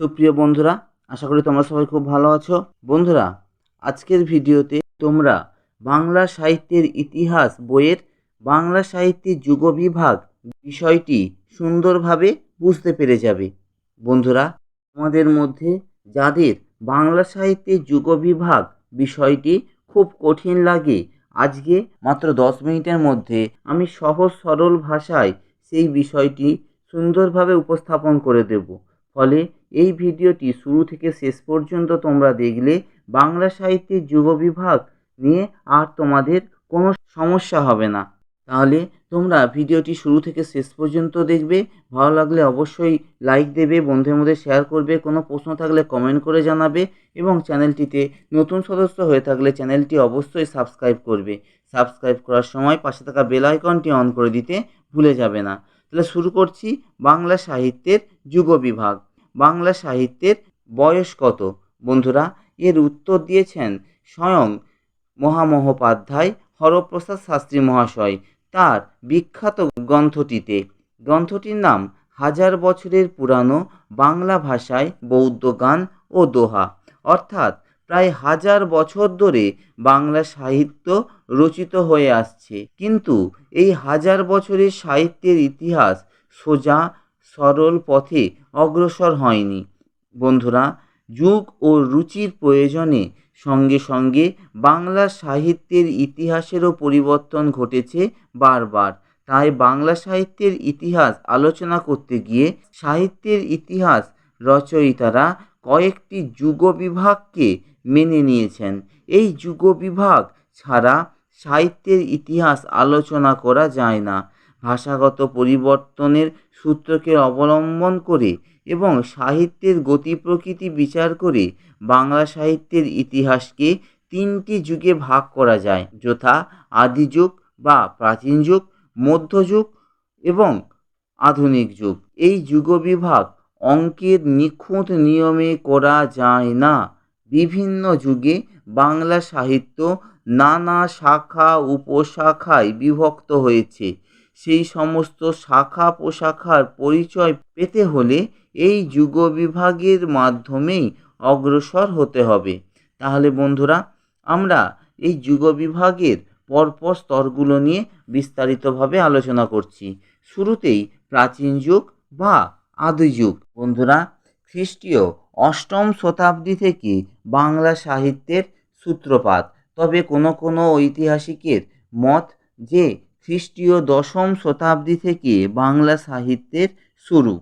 সুপ্রিয় বন্ধুরা, আশা করি তোমরা সবাই খুব ভালো আছো। বন্ধুরা, আজকের ভিডিওতে তোমরা বাংলা সাহিত্যের ইতিহাস বইয়ের বাংলা সাহিত্যের যুগ বিভাগ বিষয়টি সুন্দরভাবে বুঝতে পেরে যাবে। বন্ধুরা, তোমাদের মধ্যে যাদের বাংলা সাহিত্যের যুগ বিভাগ বিষয়টি খুব কঠিন লাগে, আজকে মাত্র দশ মিনিটের মধ্যে আমি সহজ সরল ভাষায় সেই বিষয়টি সুন্দরভাবে উপস্থাপন করে দেব। ফলে এই ভিডিওটি শুরু থেকে শেষ পর্যন্ত তোমরা দেখলে বাংলা সাহিত্যের যুব বিভাগ নিয়ে আর তোমাদের কোনো সমস্যা হবে না। তাহলে তোমরা ভিডিওটি শুরু থেকে শেষ পর্যন্ত দেখবে। ভালো লাগলে অবশ্যই লাইক দেবে, বন্ধুদের মধ্যে শেয়ার করবে, কোনো প্রশ্ন থাকলে কমেন্ট করে জানাবে এবং চ্যানেলটিতে নতুন সদস্য হয়ে থাকলে চ্যানেলটি অবশ্যই সাবস্ক্রাইব করবে। সাবস্ক্রাইব করার সময় পাশে থাকা বেল আইকনটি অন করে দিতে ভুলে যাবে না। তাহলে শুরু করছি বাংলা সাহিত্যের যুগবিভাগ বাংলা সাহিত্যের বয়স কত? বন্ধুরা, এর উত্তর দিয়েছেন স্বয়ং মহামহোপাধ্যায় হরপ্রসাদ শাস্ত্রী মহাশয় তার বিখ্যাত গ্রন্থটিতে। গ্রন্থটির নাম হাজার বছরের পুরানো বাংলা ভাষায় বৌদ্ধ গান ও দোহা। অর্থাৎ প্রায় হাজার বছর ধরে বাংলা সাহিত্য রচিত হয়ে আসছে। কিন্তু এই হাজার বছরের সাহিত্যের ইতিহাস সোজা সরল পথে অগ্রসর হয়নি। বন্ধুরা, যুগ ও রুচির প্রয়োজনে সঙ্গে সঙ্গে বাংলা সাহিত্যের ইতিহাসেরও পরিবর্তন ঘটেছে বারবার। তাই বাংলা সাহিত্যের ইতিহাস আলোচনা করতে গিয়ে সাহিত্যের ইতিহাস রচয়িতারা কয়েকটি যুগবিভাগকে মেনে নিয়েছেন। এই যুগবিভাগ ছাড়া সাহিত্যের ইতিহাস আলোচনা করা যায় না। ভাষাগত পরিবর্তনের সূত্রকে অবলম্বন করে এবং সাহিত্যের গতি প্রকৃতি বিচার করে বাংলা সাহিত্যের ইতিহাসকে তিনটি যুগে ভাগ করা যায়। যথা আদিযুগ বা প্রাচীন যুগ মধ্যযুগ এবং আধুনিক যুগ। এই যুগবিভাগ অঙ্কের নিখুঁত নিয়মে করা যায় না। বিভিন্ন যুগে বাংলা সাহিত্য নানা শাখা, উপশাখায় বিভক্ত হয়েছে। সেই সমস্ত শাখা প্রশাখার পরিচয় পেতে হলে এই যুগ বিভাগের মাধ্যমেই অগ্রসর হতে হবে। তাহলে বন্ধুরা, আমরা এই যুগ বিভাগের পরপর স্তরগুলো নিয়ে বিস্তারিতভাবে আলোচনা করছি। শুরুতেই প্রাচীন যুগ বা আদি যুগ। বন্ধুরা, খ্রিস্টীয় অষ্টম শতাব্দী থেকে বাংলা সাহিত্যের সূত্রপাত। তবে কোনো কোনো ঐতিহাসিকের মত যে খ্রিস্টীয় দশম শতাব্দী থেকে বাংলা সাহিত্যের শুরু।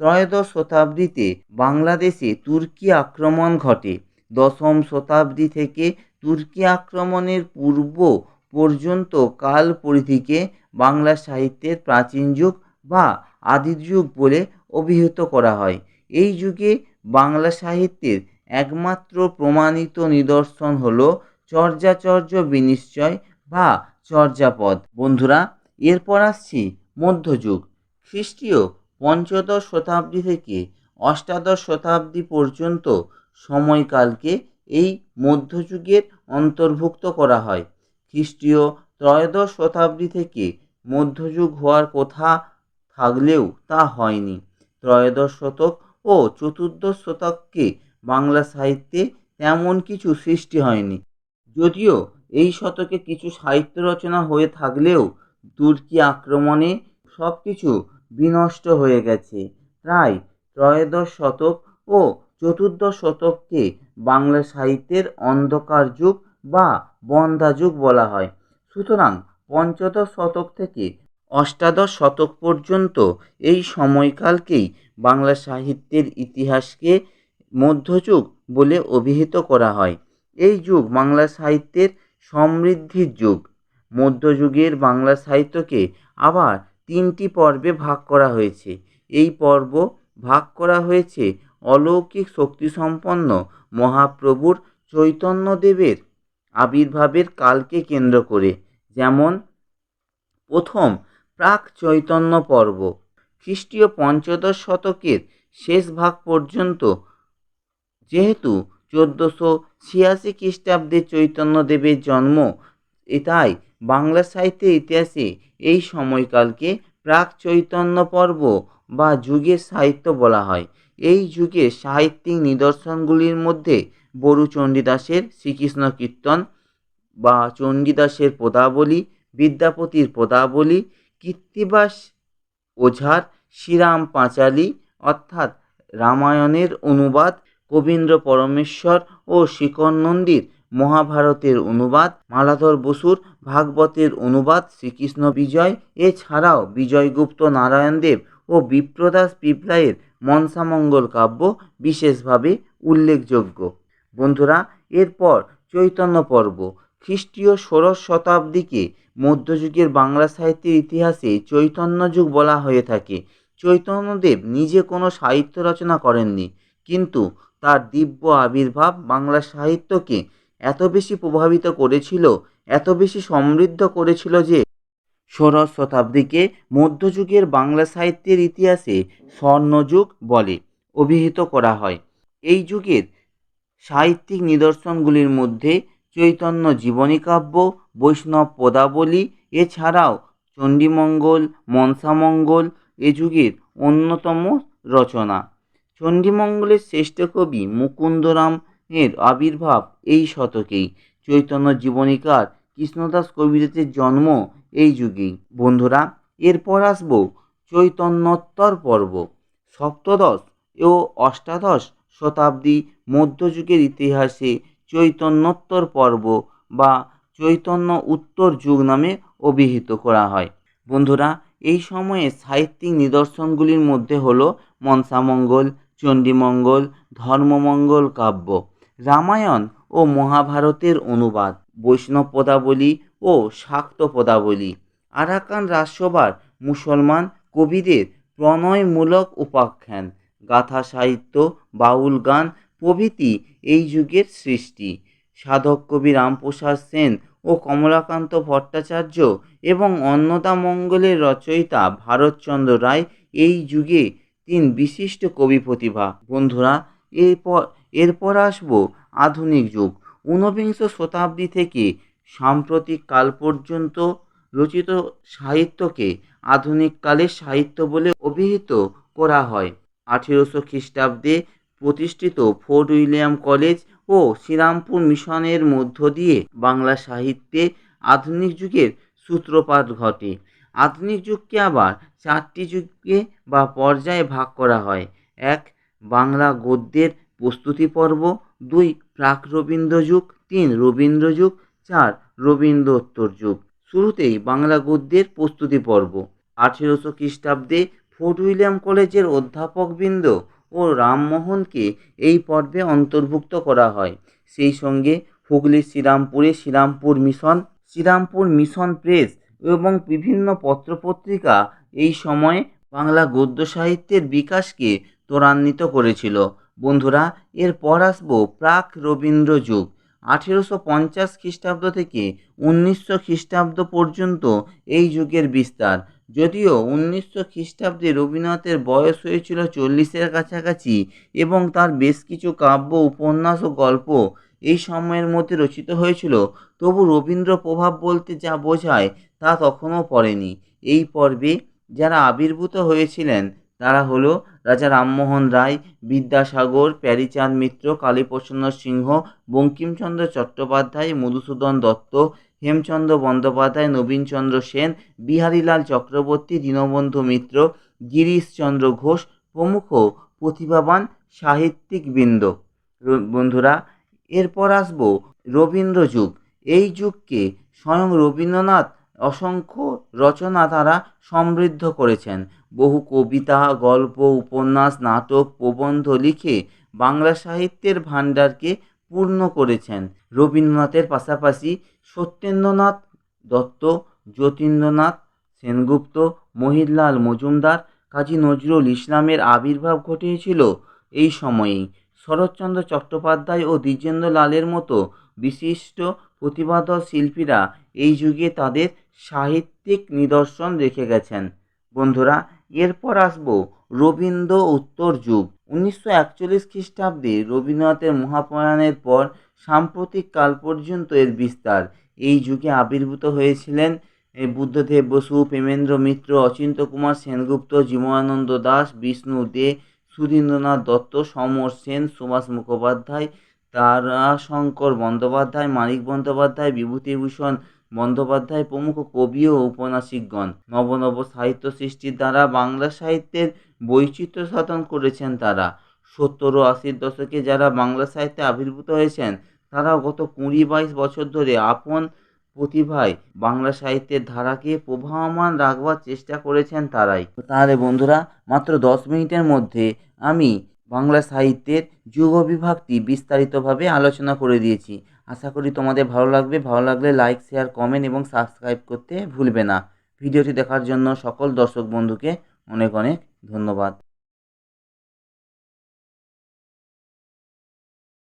ত্রয়োদশ শতাব্দীতে বাংলাদেশে তুর্কি আক্রমণ ঘটে। দশম শতাব্দী থেকে তুর্কি আক্রমণের পূর্ব পর্যন্ত কাল পরিধিকে বাংলা সাহিত্যের প্রাচীন যুগ বা আদি যুগ বলে অভিহিত করা হয়। এই যুগে বাংলা সাহিত্যের একমাত্র প্রমাণিত নিদর্শন হল চর্যাচর্য বিনিশ্চয় বা চর্যাপদ। বন্ধুরা, এরপর আসছি মধ্যযুগ। খ্রিস্টীয় পঞ্চদশ শতাব্দী থেকে অষ্টাদশ শতাব্দী পর্যন্ত সময়কালকে এই মধ্যযুগের অন্তর্ভুক্ত করা হয়। খ্রিস্টীয় ত্রয়োদশ শতাব্দী থেকে মধ্যযুগ হওয়ার কথা থাকলেও তা হয়নি। ত্রয়োদশ শতক ও চতুর্দশ শতককে বাংলা সাহিত্যে তেমন কিছু সৃষ্টি হয়নি। যদিও এই শতকে কিছু সাহিত্য রচনা হয়ে থাকলেও তুর্কি আক্রমণে সব কিছু বিনষ্ট হয়ে গেছে। প্রায় ত্রয়োদশ শতক ও চতুর্দশ শতককে বাংলা সাহিত্যের অন্ধকার যুগ বা বন্ধা যুগ বলা হয়। সুতরাং পঞ্চদশ শতক থেকে অষ্টাদশ শতক পর্যন্ত এই সময়কালকেই বাংলা সাহিত্যের ইতিহাসকে মধ্যযুগ বলে অভিহিত করা হয়। এই যুগ বাংলা সাহিত্যের সমৃদ্ধির যুগ। মধ্যযুগের বাংলা সাহিত্যকে আবার তিনটি পর্বে ভাগ করা হয়েছে। এই পর্ব ভাগ করা হয়েছে অলৌকিক শক্তিসম্পন্ন মহাপ্রভুর চৈতন্যদেবের আবির্ভাবের কালকে কেন্দ্র করে, যেমন প্রথম প্রাক চৈতন্য পর্ব। খ্রিস্টীয় পঞ্চদশ শতকের শেষ ভাগ পর্যন্ত যেহেতু চোদ্দোশো ছিয়াশি খ্রিস্টাব্দে চৈতন্যদেবের জন্ম। তাই বাংলা সাহিত্যের ইতিহাসে এই সময়কালকে প্রাক চৈতন্য পর্ব বা যুগের সাহিত্য বলা হয়। এই যুগে সাহিত্যিক নিদর্শনগুলির মধ্যে বরু চণ্ডীদাসের শ্রীকৃষ্ণ কীর্তন বা চণ্ডীদাসের পদাবলী, বিদ্যাপতির পদাবলী, কীর্তিবাস ওঝার, শ্রীরাম পাঁচালী অর্থাৎ রামায়ণের অনুবাদ কবীন্দ্র পরমেশ্বর ও শিকর নন্দীর মহাভারতের অনুবাদ, মালাধর বসুর ভাগবতের অনুবাদ, শ্রীকৃষ্ণ বিজয়, এছাড়াও বিজয়গুপ্ত নারায়ণদেব ও বিপ্রদাস পিপলাইয়ের মনসামঙ্গল কাব্য বিশেষভাবে উল্লেখযোগ্য। বন্ধুরা, এরপর চৈতন্য পর্ব। খ্রিস্টীয় ষোড়শ শতাব্দীকে মধ্যযুগের বাংলা সাহিত্যের ইতিহাসে চৈতন্য যুগ বলা হয়ে থাকে। চৈতন্যদেব নিজে কোনো সাহিত্য রচনা করেননি, কিন্তু তার দিব্য আবির্ভাব বাংলা সাহিত্যকে এত বেশি প্রভাবিত করেছিল, এত বেশি সমৃদ্ধ করেছিল যে ষোড়শ শতাব্দীকে মধ্যযুগের বাংলা সাহিত্যের ইতিহাসে স্বর্ণযুগ বলে অভিহিত করা হয়। এই যুগের সাহিত্যিক নিদর্শনগুলির মধ্যে চৈতন্য জীবনী কাব্য বৈষ্ণব পদাবলী, এছাড়াও চণ্ডীমঙ্গল, মনসামঙ্গল এ যুগের অন্যতম রচনা। চণ্ডীমঙ্গলের শ্রেষ্ঠ কবি মুকুন্দরাম এর আবির্ভাব এই শতকেই। চৈতন্য জীবনীকার কৃষ্ণদাস কবিরাজের জন্ম এই যুগেই। বন্ধুরা, এরপর আসব চৈতন্যোত্তর পর্ব। সপ্তদশ ও অষ্টাদশ শতাব্দী মধ্যযুগের ইতিহাসে চৈতন্যোত্তর পর্ব বা চৈতন্য উত্তর যুগ নামে অভিহিত করা হয়। বন্ধুরা, এই সময়ে সাহিত্যিক নিদর্শনগুলির মধ্যে হল মনসামঙ্গল চণ্ডীমঙ্গল, ধর্মমঙ্গল কাব্য, রামায়ণ ও মহাভারতের অনুবাদ, বৈষ্ণব পদাবলী ও শাক্ত পদাবলী, আরাকান রাজসভার মুসলমান কবিদের প্রণয়মূলক উপাখ্যান, গাথা সাহিত্য, বাউল গান, প্রভৃতি এই যুগের সৃষ্টি। সাধক কবি রামপ্রসাদ সেন ও কমলাকান্ত ভট্টাচার্য এবং অন্নদামঙ্গলের রচয়িতা ভারতচন্দ্র রায় এই যুগে তিন বিশিষ্ট কবি প্রতিভা। বন্ধুরা, এরপর এরপর আসব আধুনিক যুগ। ঊনবিংশ শতাব্দী থেকে সাম্প্রতিক কাল পর্যন্ত রচিত সাহিত্যকে আধুনিক কালের সাহিত্য বলে অভিহিত করা হয়। আঠেরোশো খ্রিস্টাব্দে প্রতিষ্ঠিত ফোর্ট উইলিয়াম কলেজ ও শ্রীরামপুর মিশনের মধ্য দিয়ে বাংলা সাহিত্যে আধুনিক যুগের সূত্রপাত ঘটে। আধুনিক যুগকে আবার চারটি যুগে বা পর্যায়ে ভাগ করা হয়। এক, বাংলা গদ্যের প্রস্তুতি পর্ব। দুই, প্রাক রবীন্দ্র যুগ। তিন, রবীন্দ্র যুগ। চার, রবীন্দ্রোত্তর যুগ। শুরুতেই বাংলা গদ্যের প্রস্তুতি পর্ব। আঠেরোশো খ্রিস্টাব্দে ফোর্ট উইলিয়াম কলেজের অধ্যাপকবৃন্দ ও রামমোহনকে এই পর্বে অন্তর্ভুক্ত করা হয়। সেই সঙ্গে হুগলির শ্রীরামপুরে Serampore mission Serampore mission press এবং বিভিন্ন পত্রপত্রিকা এই সময়ে বাংলা গদ্য সাহিত্যের বিকাশকে ত্বরান্বিত করেছিল। বন্ধুরা এর পর আসব প্রাক রবীন্দ্র যুগ। আঠেরোশো পঞ্চাশ খ্রিস্টাব্দ থেকে উনিশশো খ্রিস্টাব্দ পর্যন্ত এই যুগের বিস্তার। যদিও উনিশশো খ্রিস্টাব্দে রবীন্দ্রনাথের বয়স হয়েছিল চল্লিশের কাছাকাছি এবং তার বেশ কিছু কাব্য, উপন্যাস ও গল্প এই সময়ের মধ্যে রচিত হয়েছিল, তবু রবীন্দ্র প্রভাব বলতে যা বোঝায় তা তখনও পড়েনি। এই পর্বে যারা আবির্ভূত হয়েছিলেন তারা হলো রাজা রামমোহন রায়, বিদ্যাসাগর, প্যারিচাঁদ মিত্র, কালীপ্রসন্ন সিংহ, বঙ্কিমচন্দ্র চট্টোপাধ্যায়, মধুসূদন দত্ত হেমচন্দ্র বন্দ্যোপাধ্যায়, নবীনচন্দ্র সেন, বিহারীলাল চক্রবর্তী, দীনবন্ধু মিত্র, গিরিশচন্দ্র ঘোষ প্রমুখ প্রতিভাবান সাহিত্যিকবৃন্দ। বন্ধুরা, এরপর আসব রবীন্দ্র যুগ। এই যুগকে স্বয়ং রবীন্দ্রনাথ অসংখ্য রচনা দ্বারা সমৃদ্ধ করেছেন। বহু কবিতা, গল্প, উপন্যাস, নাটক, প্রবন্ধ লিখে বাংলা সাহিত্যের ভাণ্ডারকে পূর্ণ করেছেন। রবীন্দ্রনাথের পাশাপাশি সত্যেন্দ্রনাথ দত্ত, যতীন্দ্রনাথ সেনগুপ্ত মহিরলাল মজুমদার, কাজী নজরুল ইসলামের আবির্ভাব ঘটিয়েছিল। এই সময়েই শরৎচন্দ্র চট্টোপাধ্যায় ও দ্বিজেন্দ্রলালের মতো বিশিষ্ট প্রতিভাধর শিল্পীরা এই যুগে তাদের সাহিত্যিক নিদর্শন রেখে গেছেন। বন্ধুরা, এরপর আসব রবীন্দ্র উত্তর যুগ। উনিশশো একচল্লিশ খ্রিস্টাব্দে রবীন্দ্রনাথের মহাপ্রয়াণের পর সাম্প্রতিক কাল পর্যন্ত এর বিস্তার। এই যুগে আবির্ভূত হয়েছিলেন বুদ্ধদেব বসু, প্রেমেন্দ্র মিত্র, অচিন্ত কুমার সেনগুপ্ত, জীবনানন্দ দাস, বিষ্ণু দে সুধীন্দ্রনাথ দত্ত, সমর সেন, সুভাষ মুখোপাধ্যায়, তারাশঙ্কর বন্দ্যোপাধ্যায়, মানিক বন্দ্যোপাধ্যায়, বিভূতিভূষণ বন্দ্যোপাধ্যায় প্রমুখ কবি ও ঔপন্যাসিকগণ নব নব সাহিত্য সৃষ্টির দ্বারা বাংলা সাহিত্যের বৈচিত্র্য সাধন করেছেন তারা। সত্তর ও আশির দশকে যারা বাংলা সাহিত্যে আবির্ভূত হয়েছেন, তারা গত কুড়ি বাইশ বছর ধরে আপন প্রতিভায় বাংলা সাহিত্যের ধারাকে প্রবাহমান রাখবার চেষ্টা করেছেন তারাই। তাহলে বন্ধুরা, মাত্র দশ মিনিটের মধ্যে আমি বাংলা সাহিত্যের যুগ বিভাগটি বিস্তারিতভাবে আলোচনা করে দিয়েছি। আশা করি তোমাদের ভালো লাগবে। ভালো লাগলে লাইক শেয়ার কমেন্ট এবং সাবস্ক্রাইব করতে ভুলবে না। ভিডিওটি দেখার জন্য সকল দর্শক বন্ধুকে অনেক অনেক ধন্যবাদ।